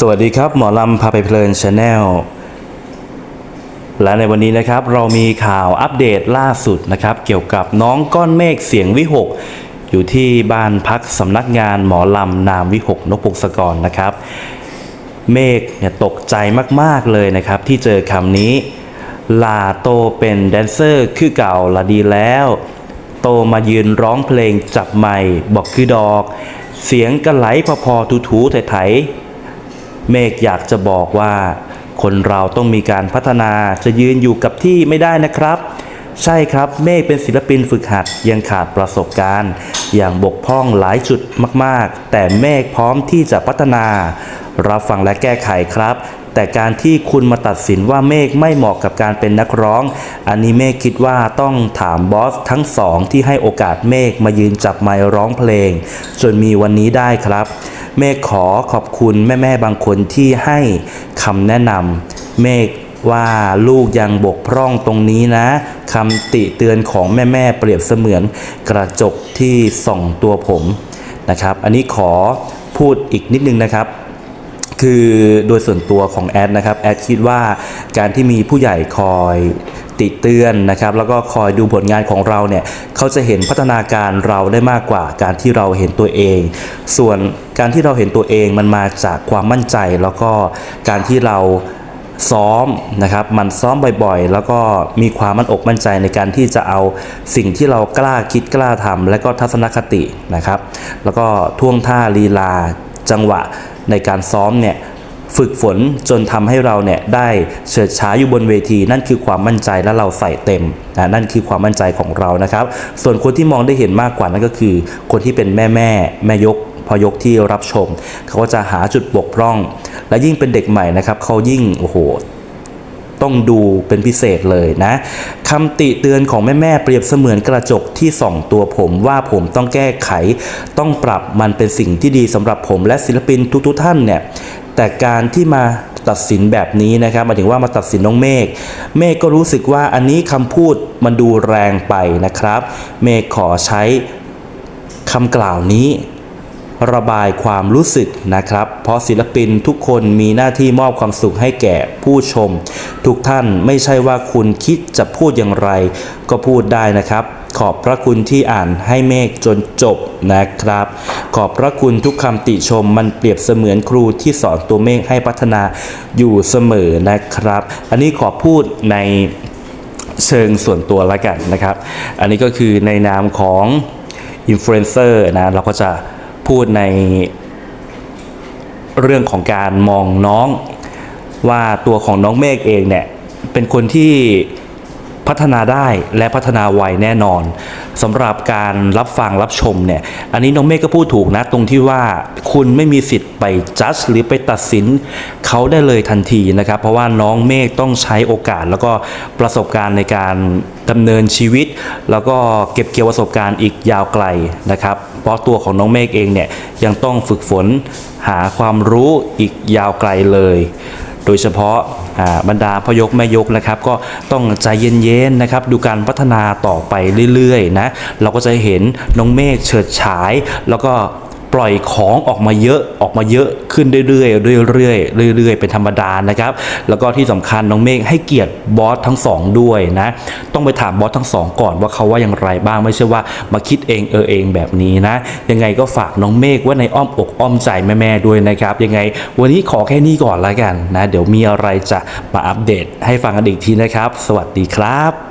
สวัสดีครับ หมอลำพาไปเพลินชาแนลและในวันนี้นะครับเรามีข่าวอัปเดตล่าสุดนะครับ เกี่ยวกับน้องก้อนเมฆเสียงวิหก อยู่ที่บ้านพักสำนักงานหมอลำนามวิหกนกพงศกรนะครับ เมฆเนี่ยตกใจมากๆเลยนะครับ ที่เจอคำนี้ ลาโตเป็นแดนเซอร์คือเก่าละดีแล้ว โตมายืนร้องเพลงจับไมค์บอกคือดอก เสียงกระไหลพอพอๆถูๆไถๆ เมฆอยากจะบอกว่า คนเราต้องมีการพัฒนาจะยืนอยู่กับที่ไม่ได้นะครับ ใช่ครับเมฆเป็นศิลปินฝึกหัดยังขาดประสบการณ์ อย่างบกพร่องหลายจุดมากๆ แต่เมฆพร้อมที่จะพัฒนา รับฟังและแก้ไขครับ แต่การที่คุณมาตัดสินว่าเมฆไม่เหมาะกับการเป็นนักร้อง อันนี้เมฆคิดว่าต้องถามบอสทั้งสองที่ให้โอกาสเมฆมายืนจับไมค์ร้องเพลง จนมีวันนี้ได้ครับ เมฆขอขอบคุณแม่ๆบางคนที่ให้คำแนะนำเมฆว่าลูกยังบกพร่องตรงนี้นะคำติเตือนของแม่ๆเปรียบเสมือนกระจกที่ส่องตัวผมนะครับ อันนี้ขอพูดอีกนิดนึงนะครับ คือโดยส่วนตัวของแอดนะครับแอดคิดว่าการที่มีผู้ใหญ่คอยติเตือนนะครับแล้วก็คอยดูผลงานของเราเนี่ยเขาจะเห็นพัฒนาการเราได้มากกว่าการที่เราเห็นตัวเอง ส่วนการที่เราเห็นตัวเองมันมาจากความมั่นใจ แล้วก็การที่เราซ้อมนะครับมันซ้อมบ่อยๆ แล้วก็มีความมั่นอกมั่นใจในการที่จะเอาสิ่งที่เรากล้าคิดกล้าทำและก็ทัศนคตินะครับ แล้วก็ท่วงท่าลีลา จังหวะในการซ้อมเนี่ยฝึกฝนจนทำให้เราเนี่ยได้เฉิดฉายอยู่บนเวที นั่นคือความมั่นใจและเราใส่เต็มนะนั่นคือความมั่นใจของเรานะครับ ส่วนคนที่มองได้เห็นมากกว่านั่นก็คือ คนที่เป็นแม่แม่แม่ยกพอยกที่รับชม เขาก็จะหาจุดบกพร่อง และยิ่งเป็นเด็กใหม่นะครับเขายิ่งโอ้โห ต้องดูเป็นพิเศษเลยนะคำติเตือนของแม่ๆเปรียบเสมือนกระจกที่ส่องตัวผมว่าผมต้องแก้ไข ต้องปรับมันเป็นสิ่งที่ดีสำหรับผมและศิลปินทุกๆท่านเนี่ยแต่การที่มาตัดสินแบบนี้นะครับหมายถึงว่ามาตัดสินน้องเมฆเมฆก็รู้สึกว่าอันนี้คำพูดมันดูแรงไปนะครับ เมฆขอใช้คำกล่าวนี้ ระบายความรู้สึกนะครับ เพราะศิลปินทุกคนมีหน้าที่มอบความสุขให้แก่ผู้ชม ทุกท่านไม่ใช่ว่าคุณคิดจะพูดอย่างไร ก็พูดได้นะครับ ขอบพระคุณที่อ่านให้เมฆจนจบนะครับ ขอบพระคุณทุกคำติชมมันเปรียบเสมือนครูที่สอนตัวเมฆให้พัฒนาอยู่เสมอนะครับ อันนี้ขอพูดในเชิงส่วนตัวละกันนะครับ อันนี้ก็คือในนามของอินฟลูเอนเซอร์นะเราก็จะ พูดในเรื่องของการมองน้อง ว่าตัวของน้องเมฆเองเนี่ยเป็นคนที่ พัฒนาได้และพัฒนาไวแน่นอนสำหรับการรับฟังรับชมเนี่ยอันนี้น้องเมฆก็พูดถูกนะตรงที่ว่าคุณไม่มีสิทธิ์ไปจัดหรือไปตัดสินเขาได้เลยทันทีนะครับ เพราะว่าน้องเมฆต้องใช้โอกาสแล้วก็ประสบการณ์ในการดำเนินชีวิต แล้วก็เก็บเกี่ยวประสบการณ์อีกยาวไกลนะครับ เพราะตัวของน้องเมฆเองเนี่ยยังต้องฝึกฝนหาความรู้อีกยาวไกลเลย โดยเฉพาะบรรดาพยกแม่ยกนะครับก็ต้องใจเย็นๆนะครับดูการพัฒนาต่อไปเรื่อยๆนะเราก็จะเห็นน้องเมฆเฉิดฉาย แล้วก็ ปล่อยของออกมาเยอะออกมาเยอะขึ้นเรื่อยๆเรื่อยๆเรื่อยๆเป็นธรรมดานะครับ แล้วก็ที่สำคัญน้องเมฆให้เกียรติบอสทั้งสองด้วยนะต้องไปถามบอสทั้งสองก่อนว่าเขาว่าอย่างไรบ้างไม่ใช่ว่ามาคิดเองเออเองแบบนี้นะ ยังไงก็ฝากน้องเมฆไว้ในอ้อมอกอ้อมใจแม่ๆด้วยนะครับ ยังไงวันนี้ขอแค่นี้ก่อนละกันนะ เดี๋ยวมีอะไรจะมาอัปเดตให้ฟังกันอีกทีนะครับ สวัสดีครับ